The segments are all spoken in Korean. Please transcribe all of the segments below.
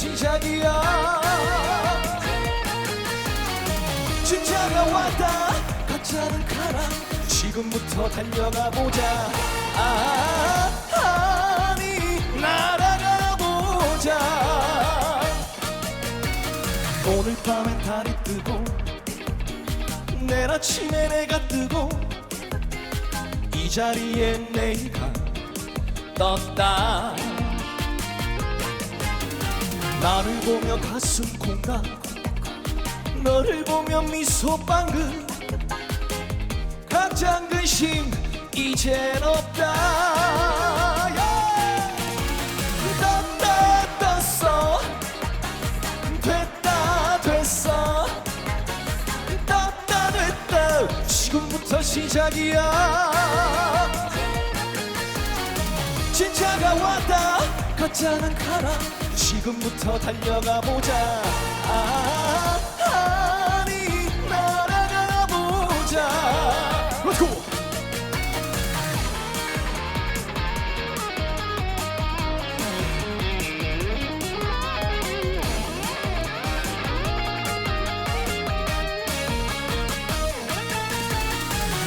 시작이야. 진짜가 왔다. 가짜는 가라. 지금부터 달려가 보자. 아, 아니 날아가 보자. 오늘 밤엔 달이 뜨고 내일 아침에 내가 뜨고 이 자리에 내가 떴다 나를 보며 가슴 콩닥 너를 보며 미소 빵긋. 각장 근심 이젠 없다. 예. 떴다 떴어. 됐다 됐어. 떴다 됐다. 지금부터 시작이야 왔다 가짜는 가라. 지금부터 달려가 보자. 아, 아니 날아가 보자. Go.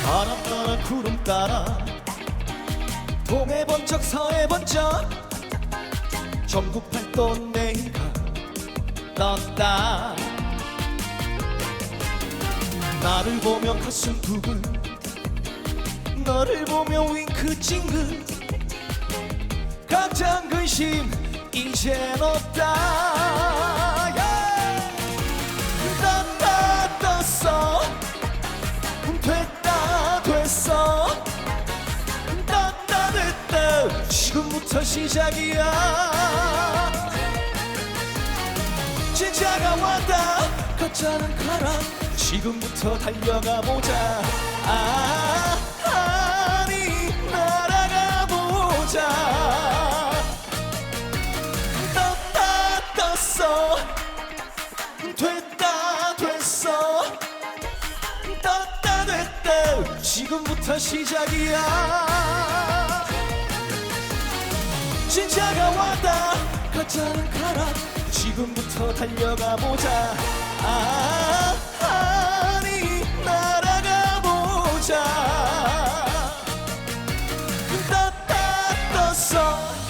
바람 따라 구름 따라 동해 번쩍 서해 번쩍 전국 팔도 내가 떴다. 나를 보며 가슴 두근 너를 보며 윙크 찡긋 각장 근심 이젠 없다. 예. 떴다 떴어. 됐다 됐어. 떴다 됐다. 지금부터 시작이야 진짜가 왔다. 가짜는 가라 지금부터 달려가 보자. 아 아니 날아가 보자. 떴다 떴어. 됐다 됐어. 떴다 됐다. 지금부터 시작이야. 진짜가 왔다 가짜는 가라. 지금부터 달려가 보자. 아 아니 날아가 보자. 떴다 떴어